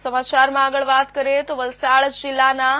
સમાચારમાં આગળ વાત કરીએ તો વલસાડ જિલ્લાના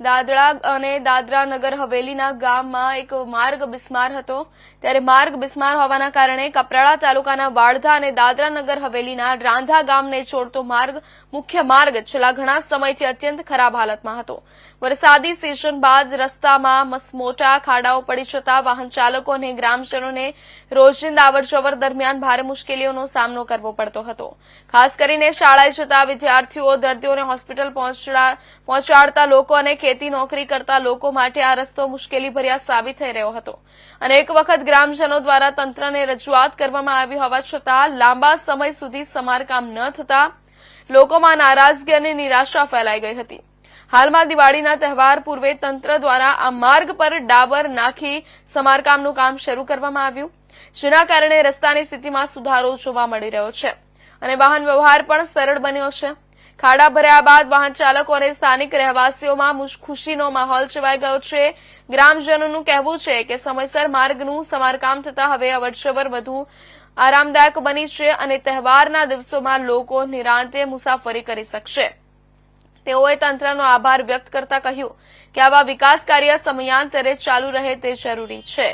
દાદરા અને દાદરા નગર હવેલીના ગામમાં એક માર્ગ બિસ્માર હતો. ત્યારે માર્ગ બિસ્માર હોવાના કારણે કપરાડા તાલુકાના વાળધા અને દાદરા નગર હવેલીના રાંધા ગામને જોડતો માર્ગ મુખ્ય માર્ગ છેલ્લા ઘણા સમયથી અત્યંત ખરાબ હાલતમાં હતો. વરસાદી સિઝન બાદ રસ્તામાં મોટા ખાડાઓ પડી જતા વાહન ચાલકો અને ગ્રામજનોને રોજિંદા અવરજવર દરમિયાન ભારે મુશ્કેલીઓનો સામનો કરવો પડતો હતો. ખાસ કરીને શાળાએ જતા વિદ્યાર્થીઓ દર્દીઓને હોસ્પિટલ પહોંચાડતા લોકો અને ખેતી નોકરી કરતા લોકો માટે આ રસ્તો મુશ્કેલીભર્યા સાબિત થઈ રહ્યો હતો. અને એક વખત ગ્રામજનો દ્વારા તંત્રને રજૂઆત કરવામાં આવી હોવા છતાં લાંબા સમય સુધી સમારકામ ન થતા લોકોમાં નારાજગી અને નિરાશા ફેલાઈ ગઈ હતી. હાલમાં દિવાળીના તહેવાર પૂર્વે તંત્ર દ્વારા આ માર્ગ પર ડાબર નાખી સમારકામનું કામ શરૂ કરવામાં આવ્યું, જેના કારણે રસ્તાની સ્થિતિમાં સુધારો જોવા મળી રહ્યો છે. અને વાહન વ્યવહાર પણ સરળ બન્યો છે. ખાડા ભર્યા બાદ વાહન ચાલકો અને સ્થાનિક રહેવાસીઓમાં ખુશીનો માહોલ છવાઈ ગયો છે. ગ્રામજનોનું કહેવું છે કે સમયસર માર્ગનું સમારકામ થતા હવે અવરજવર વધુ આરામદાયક બની છે અને તહેવારના દિવસોમાં લોકો નિરાંતે મુસાફરી કરી શકશે. તેઓએ તંત્રનો આભાર વ્યક્ત કરતા કહ્યું કે આવા વિકાસ કાર્ય સમયાંતરે ચાલુ રહે તે જરૂરી છે.